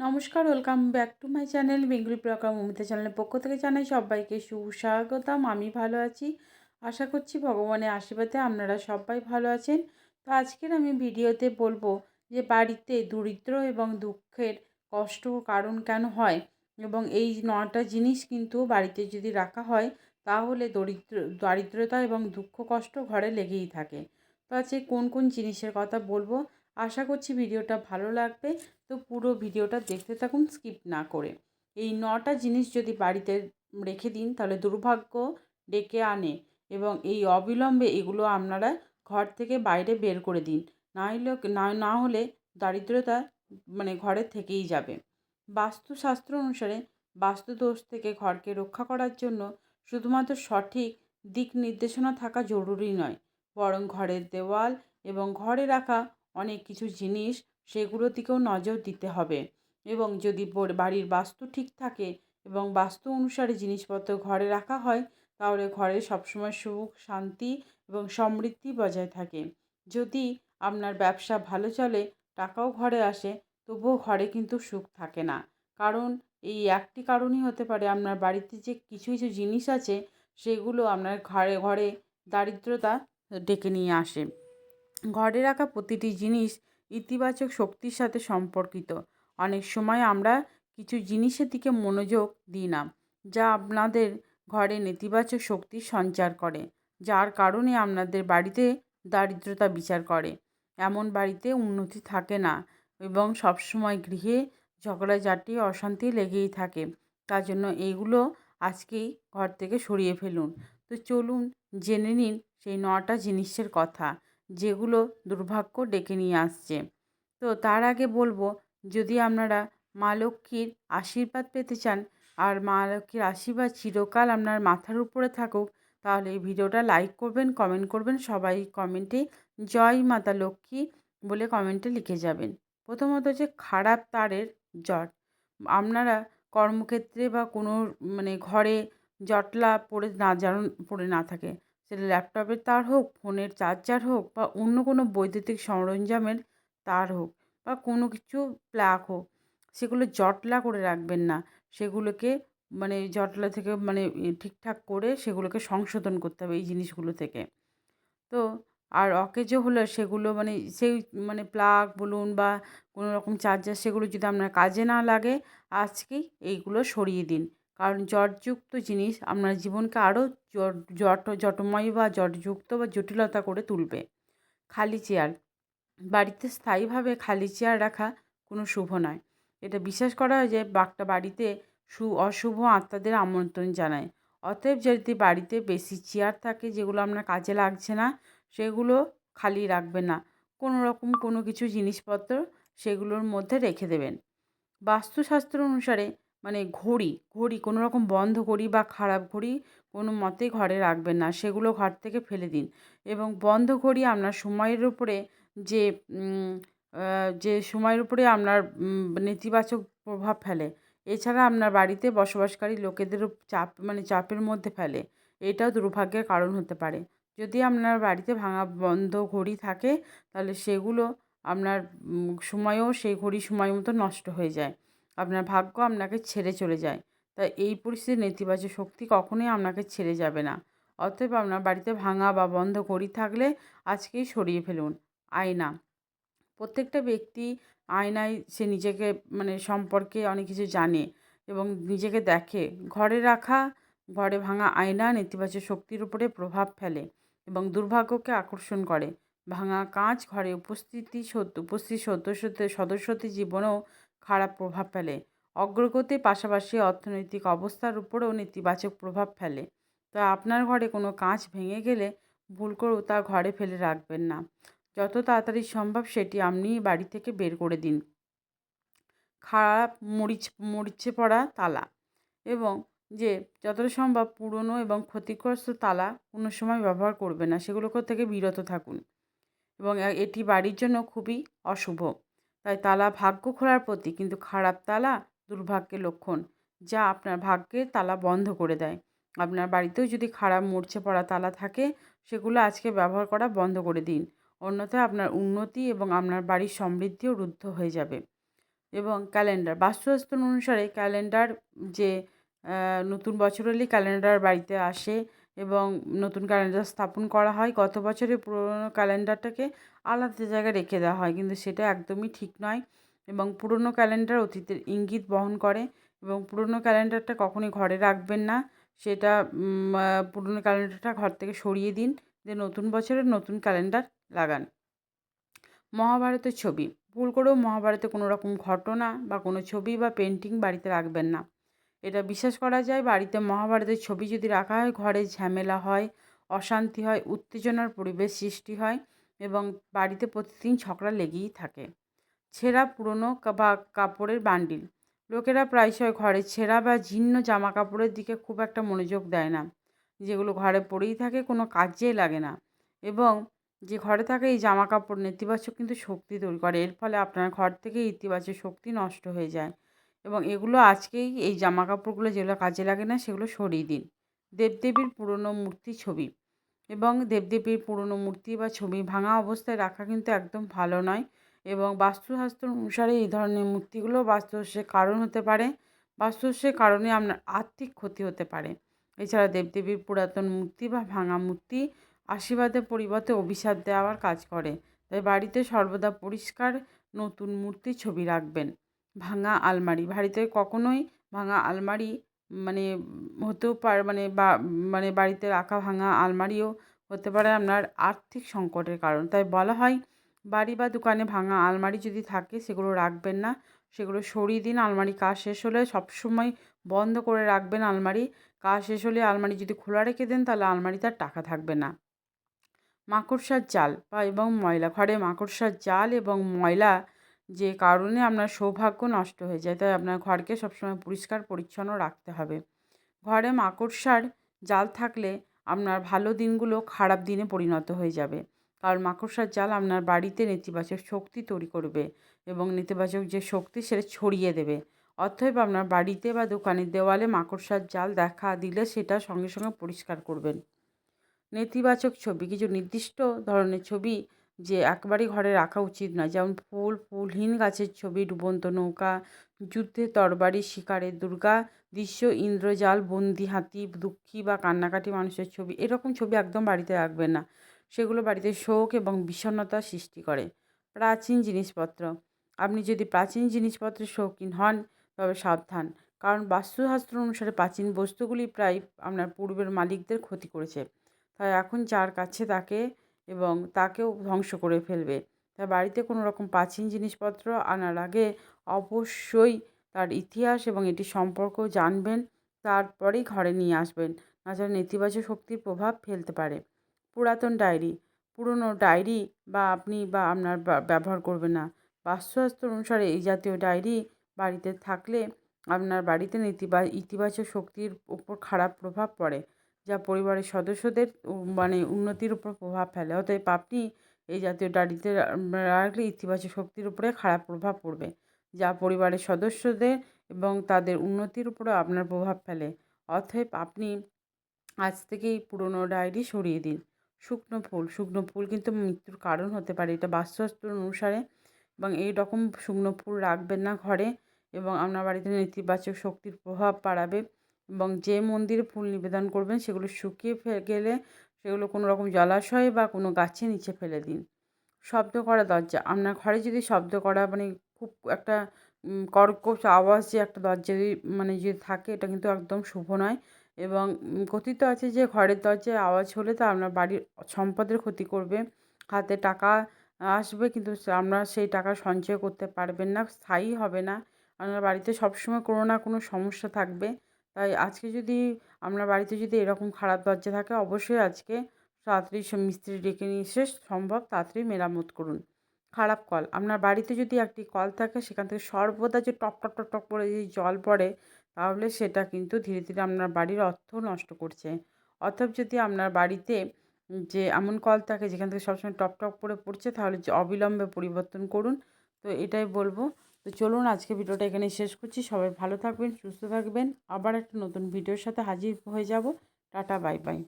নমস্কার welcome back to my channel Bengali program Amita চ্যানেলের পক্ষ থেকে জানাই সবাইকে সুস্বাগতম। আমি ভালো আছি, আশা করছি ভগবানের আশীর্বাদে আপনারা সবাই ভালো আছেন। তো আজকের আমি ভিডিওতে বলব যে বাড়িতে দরিদ্র এবং দুঃখের কষ্ট কারণ কেন হয়? এবং এই নটা জিনিস কিন্তু বাড়িতে যদি রাখা হয়, তাহলে দরিদ্র, দারিদ্রতা এবং দুঃখ কষ্ট ঘরে লেগেই থাকে। তো আজকে কোন কোন জিনিসের কথা বলব? আশা করছি ভিডিওটা ভালো লাগবে। তো পুরো ভিডিওটা দেখতে থাকুন, স্কিপ না করে। এই নটা জিনিস যদি বাড়িতে রেখে দিন, তাহলে দুর্ভাগ্য ডেকে আনে এবং এই অবিলম্বে এগুলো আপনারা ঘর থেকে বাইরে বের করে দিন। না হলে না না হলে দারিদ্রতা মানে ঘরে থেকেই যাবে। বাস্তুশাস্ত্র অনুসারে বাস্তুদোষ থেকে ঘরকে রক্ষা করার জন্য শুধুমাত্র সঠিক দিক নির্দেশনা থাকা জরুরি নয়, বরং ঘরের দেওয়াল এবং ঘরে রাখা অনেক কিছু জিনিস সেগুলোর দিকেও নজর দিতে হবে। এবং যদি বাড়ির বাস্তু ঠিক থাকে এবং বাস্তু অনুসারে জিনিসপত্র ঘরে রাখা হয়, তাহলে ঘরে সবসময় সুখ, শান্তি এবং সমৃদ্ধি বজায় থাকে। যদি আপনার ব্যবসা ভালো চলে, টাকাও ঘরে আসে, তবুও ঘরে কিন্তু সুখ থাকে না। কারণ এই একটি কারণই হতে পারে আপনার বাড়িতে যে কিছু কিছু জিনিস আছে, সেগুলো আপনার ঘরে ঘরে দারিদ্রতা ডেকে নিয়ে আসে। ঘরে রাখা প্রতিটি জিনিস ইতিবাচক শক্তির সাথে সম্পর্কিত। অনেক সময় আমরা কিছু জিনিসের দিকে মনোযোগ দিই না, যা আপনাদের ঘরে নেতিবাচক শক্তি সঞ্চার করে, যার কারণে আপনাদের বাড়িতে দারিদ্রতা বিচার করে। এমন বাড়িতে উন্নতি থাকে না এবং সবসময় গৃহে ঝগড়াঝাটি, অশান্তি লেগেই থাকে। তার জন্য এইগুলো আজকেই ঘর থেকে সরিয়ে ফেলুন। তো চলুন জেনে নিন সেই নটা জিনিসের কথা। যেগুলো দুর্ভাগ্য ডেকে নিয়ে আসছে। তো তার আগে বলব, যদি আপনারা মা লক্ষ্মীর আশীর্বাদ পেতে চান আর মা লক্ষ্মীর আশীর্বাদ চিরকাল আপনার মাথার উপরে থাকুক, তাহলে এই ভিডিওটা লাইক করবেন কমেন্ট করবেন, সবাই কমেন্টে জয় মাতা লক্ষ্মী বলে কমেন্টে লিখে যাবেন। প্রথমত হচ্ছে খারাপ তারের জট। আপনারা কর্মক্ষেত্রে বা কোনো মানে ঘরে জটলা পড়ে না যেন পড়ে না থাকে। সেটা ল্যাপটপের তার হোক, ফোনের চার্জার হোক বা অন্য কোনো বৈদ্যুতিক সরঞ্জামের তার হোক বা কোনো কিছু প্লাগ হোক, সেগুলো জটলা করে রাখবেন না। সেগুলোকে মানে জটলা থেকে মানে ঠিকঠাক করে সেগুলোকে সংশোধন করতে হবে এই জিনিসগুলো থেকে। তো আর অকেজো হলে সেগুলো মানে সেই মানে প্লাগ বলুন বা কোনো রকম চার্জার সেগুলো যদি আপনার কাজে না লাগে, আজকেই এইগুলো সরিয়ে দিন। কারণ জটযুক্ত জিনিস আপনার জীবনকে আরও জট জটময় বা জটযুক্ত বা জটিলতা করে তুলবে। খালি চেয়ার। বাড়িতে স্থায়ীভাবে খালি চেয়ার রাখা কোনো শুভ নয়। এটা বিশ্বাস করা হয় যে বাঘটা বাড়িতে সু, অশুভ আত্মাদের আমন্ত্রণ জানায়। অতএব যদি বাড়িতে বেশি চেয়ার থাকে যেগুলো আপনার কাজে লাগছে না, সেগুলো খালি রাখবেন না। কোনো রকম কোনো কিছু জিনিসপত্র সেগুলোর মধ্যে রেখে দেবেন। বাস্তুশাস্ত্র অনুসারে মানে ঘড়ি ঘড়ি, কোনো রকম বন্ধ ঘড়ি বা খারাপ ঘড়ি কোনো মতে ঘরে রাখবেন না। সেগুলো ঘর থেকে ফেলে দিন এবং বন্ধ ঘড়ি আপনার সময়ের উপরে যে যে সময়ের উপরে আপনার নেতিবাচক প্রভাব ফেলে, এছাড়া আপনার বাড়িতে বসবাসকারী লোকেদেরও চাপ মানে চাপের মধ্যে ফেলে। এটাও দুর্ভাগ্যের কারণ হতে পারে। যদি আপনার বাড়িতে ভাঙা বন্ধ ঘড়ি থাকে, তাহলে সেগুলো আপনার সময়ও সেই ঘড়ি সময় মতো নষ্ট হয়ে যায়। আপনার ভাগ্য আপনাকে ছেড়ে চলে যায়। তাই এই পরিস্থিতির নেতিবাচক শক্তি কখনোই আপনাকে ছেড়ে যাবে না। অতএব আপনার বাড়িতে ভাঙা বা বন্ধ ঘড়ি থাকলে আজকেই সরিয়ে ফেলুন। আয়না। প্রত্যেকটা ব্যক্তি আয়নায় সে নিজেকে মানে সম্পর্কে অনেক কিছু জানে এবং নিজেকে দেখে। ঘরে রাখা, ঘরে ভাঙা আয়না নেতিবাচক শক্তির উপরে প্রভাব ফেলে এবং দুর্ভাগ্যকে আকর্ষণ করে। ভাঙা কাঁচ ঘরে উপস্থিতি সত্য উপস্থিত সদস্যদের সদস্যদের জীবনেও খারাপ প্রভাব ফেলে। অগ্রগতির পাশাপাশি অর্থনৈতিক অবস্থার উপরেও নেতিবাচক প্রভাব ফেলে। তা আপনার ঘরে কোনো কাঁচ ভেঙে গেলে ভুল করেও তা ঘরে ফেলে রাখবেন না। যত তাড়াতাড়ি সম্ভব সেটি আপনি বাড়ি থেকে বের করে দিন। খারাপ মরিচ, মরিচে পড়া তালা এবং যে যতটা সম্ভব পুরনো এবং ক্ষতিগ্রস্ত তালা কোনো সময় ব্যবহার করবে না। সেগুলো থেকে বিরত থাকুন এবং এটি বাড়ির জন্য খুবই অশুভ। তাই তালা ভাগ্য খোলার প্রতীক কিন্তু খারাপ তালা দুর্ভাগ্যের লক্ষণ, যা আপনার ভাগ্যের তালা বন্ধ করে দেয়। আপনার বাড়িতেও যদি খারাপ মরচে পড়া তালা থাকে, সেগুলো আজকে ব্যবহার করা বন্ধ করে দিন। অন্যথায় আপনার উন্নতি এবং আপনার বাড়ির সমৃদ্ধিও রুদ্ধ হয়ে যাবে। এবং ক্যালেন্ডার বাস্তুশাস্ত্র অনুসারে ক্যালেন্ডার যে নতুন বছর হলেই ক্যালেন্ডার বাড়িতে আসে এবং নতুন ক্যালেন্ডার স্থাপন করা হয়। গত বছরের পুরোনো ক্যালেন্ডারটাকে আলাদা জায়গায় রেখে দেওয়া হয়, কিন্তু সেটা একদমই ঠিক নয় এবং পুরনো ক্যালেন্ডার অতীতের ইঙ্গিত বহন করে এবং পুরনো ক্যালেন্ডারটা কখনোই ঘরে রাখবেন না। সেটা পুরনো ক্যালেন্ডারটা ঘর থেকে সরিয়ে দিন, দিয়ে নতুন বছরের নতুন ক্যালেন্ডার লাগান। মহাভারতের ছবি। ভুল করেও মহাভারতে কোনো রকম ঘটনা বা কোনো ছবি বা পেন্টিং বাড়িতে রাখবেন না। এটা বিশ্বাস করা যায়। বাড়িতে মহাভারতের ছবি যদি রাখা হয়, ঘরে ঝামেলা হয়, অশান্তি হয়, উত্তেজনার পরিবেশ সৃষ্টি হয় এবং বাড়িতে প্রতিদিন ঝগড়া লেগেই থাকে। ছেঁড়া পুরনো বা কাপড়ের বান্ডিল। লোকেরা প্রায়শই ঘরে ছেঁড়া বা জীর্ণ জামা কাপড়ের দিকে খুব একটা মনোযোগ দেয় না। যেগুলো ঘরে পড়েই থাকে, কোনো কাজেই লাগে না। এবং যে ঘরে থাকে, এই জামা কাপড় নেতিবাচক কিন্তু শক্তি তৈরি করে। এর ফলে আপনার ঘর থেকে ইতিবাচক শক্তি নষ্ট হয়ে যায়। এবং এগুলো আজকেই এই জামা কাপড়গুলো যেগুলো কাজে লাগে না, সেগুলো সরিয়ে দিন। দেবদেবীর পুরনো মূর্তি ছবি। এবং দেবদেবীর পুরনো মূর্তি বা ছবি ভাঙা অবস্থায় রাখা কিন্তু একদম ভালো নয় এবং বাস্তুশাস্ত্র অনুসারে এই ধরনের মূর্তিগুলো বাস্তুদোষের কারণ হতে পারে। বাস্তুদোষের কারণে আপনার আর্থিক ক্ষতি হতে পারে। এছাড়া দেবদেবীর পুরাতন মূর্তি বা ভাঙা মূর্তি আশীর্বাদের পরিবর্তে অভিশাপ দেওয়ার কাজ করে। তাই বাড়িতে সর্বদা পরিষ্কার নতুন মূর্তির ছবি রাখবেন। ভাঙা আলমারি। বাড়িতে কখনোই ভাঙা আলমারি মানে হতেও পারে মানে বা মানে বাড়িতে রাখা ভাঙা আলমারিও হতে পারে আপনার আর্থিক সংকটের কারণ। তাই বলা হয়, বাড়ি বা দোকানে ভাঙা আলমারি যদি থাকে, সেগুলো রাখবেন না। সেগুলো সরিয়ে দিন, আলমারি কাজ শেষ হলে সবসময় বন্ধ করে রাখবেন আলমারি। কাজ শেষ হলে আলমারি যদি খোলা রেখে দেন, তাহলে আলমারিতে আর টাকা থাকবে না। মাকড়সার জাল বা এবং ময়লা, ঘরে মাকড়সার জাল এবং ময়লা যে কারণে আপনার সৌভাগ্য নষ্ট হয়ে যায়। তাই আপনার ঘরকে সবসময় পরিষ্কার, পরিচ্ছন্ন রাখতে হবে। ঘরে মাকড়সার জাল থাকলে আপনার ভালো দিনগুলো খারাপ দিনে পরিণত হয়ে যাবে। কারণ মাকড়সার জাল আপনার বাড়িতে নেতিবাচক শক্তি তৈরি করবে এবং নেতিবাচক যে শক্তি সেটা ছড়িয়ে দেবে। অতএব আপনার বাড়িতে বা দোকানের দেওয়ালে মাকড়সার জাল দেখা দিলে সেটা সঙ্গে সঙ্গে পরিষ্কার করবেন। নেতিবাচক ছবি, কিছু নির্দিষ্ট ধরনের ছবি যে একবারই ঘরে রাখা উচিত নয়। যেমন ফুল, ফুলহীন গাছের ছবি, ডুবন্ত নৌকা যুদ্ধে তরবারি শিকারে দুর্গা, দৃশ্য, ইন্দ্রজাল, বন্দি হাতি, দুঃখী বা কান্নাকাটি মানুষের ছবি, এরকম ছবি একদম বাড়িতে রাখবেন না। সেগুলো বাড়িতে শোক এবং বিষণ্ণতা সৃষ্টি করে। প্রাচীন জিনিসপত্র। আপনি যদি প্রাচীন জিনিসপত্রের শৌখিন হন, তবে সাবধান। কারণ বাস্তুশাস্ত্র অনুসারে প্রাচীন বস্তুগুলি প্রায় আপনার পূর্বের মালিকদের ক্ষতি করেছে। তাই এখন যার কাছে তাকে এবং তাকেও ধ্বংস করে ফেলবে। তাই বাড়িতে কোনো রকম প্রাচীন জিনিসপত্র আনার আগে অবশ্যই তার ইতিহাস এবং এটি সম্পর্ক জানবেন, তারপরেই ঘরে নিয়ে আসবেন। নাছাড়া নেতিবাচক শক্তির প্রভাব ফেলতে পারে। পুরাতন ডায়েরি, পুরনো ডায়েরি বা আপনি বা আপনার ব্যবহার করবেন না। বাস্তুশাস্ত্র অনুসারে এই জাতীয় ডায়েরি বাড়িতে থাকলে আপনার বাড়িতে নেতিবা, ইতিবাচক শক্তির উপর খারাপ প্রভাব পড়ে। যা পরিবারের সদস্যদের মানে উন্নতির উপর প্রভাব ফেলে। অতএব আপনি এই জাতীয় ডায়েরিতে রাখলে ইতিবাচক শক্তির উপরে খারাপ প্রভাব পড়বে, যা পরিবারের সদস্যদের এবং তাদের উন্নতির উপরেও আপনার প্রভাব ফেলে। অতএব আপনি আজ থেকেই পুরনো ডায়েরি সরিয়ে দিন। শুকনো ফুল শুকনো ফুল কিন্তু মৃত্যুর কারণ হতে পারে, এটা বাস্তুশাস্ত্র অনুসারে। এবং এই রকম শুকনো ফুল রাখবেন না ঘরে এবং আপনার বাড়িতে নেতিবাচক শক্তির প্রভাব বাড়াবে। এবং যে মন্দিরে ফুল নিবেদন করবেন, সেগুলো শুকিয়ে গেলে সেগুলো কোনো রকম জলাশয় বা কোনো গাছের নিচে ফেলে দিন। শব্দ করা দরজা, আপনার ঘরে যদি শব্দ করা মানে খুব একটা কর্কশ আওয়াজ যে একটা দরজা যদি মানে যদি থাকে, এটা কিন্তু একদম শুভ নয়। এবং কথিত আছে যে ঘরের দরজায় আওয়াজ হলে তা আপনার বাড়ির সম্পদের ক্ষতি করবে। হাতে টাকা আসবে কিন্তু আপনার সেই টাকা সঞ্চয় করতে পারবেন না, স্থায়ী হবে না। আপনার বাড়িতে সবসময় কোনো না কোনো সমস্যা থাকবে। তাই আজকে যদি আপনার বাড়িতে যদি এরকম খারাপ দরজা থাকে, অবশ্যই আজকে তাড়াতাড়ি সব মিস্ত্রি ডেকে নিয়ে এসে সম্ভব তাড়াতাড়ি মেরামত করুন। খারাপ কল। আপনার বাড়িতে যদি একটি কল থাকে, সেখান থেকে সর্বদা যে টপ টপ টপ করে যদি জল পড়ে, তাহলে সেটা কিন্তু ধীরে ধীরে আপনার বাড়ির অর্থ নষ্ট করছে। অর্থাৎ যদি আপনার বাড়িতে যে এমন কল থাকে, যেখান থেকে সবসময় টপ টপ করে পড়ছে, তাহলে অবিলম্বে পরিবর্তন করুন। তো এটাই বলব। তো চলুন আজকে ভিডিওটা এখানে শেষ করছি। সবাই ভালো থাকবেন, সুস্থ থাকবেন। আবার একটা নতুন ভিডিওর সাথে হাজির হয়ে যাব। Tata, bye bye.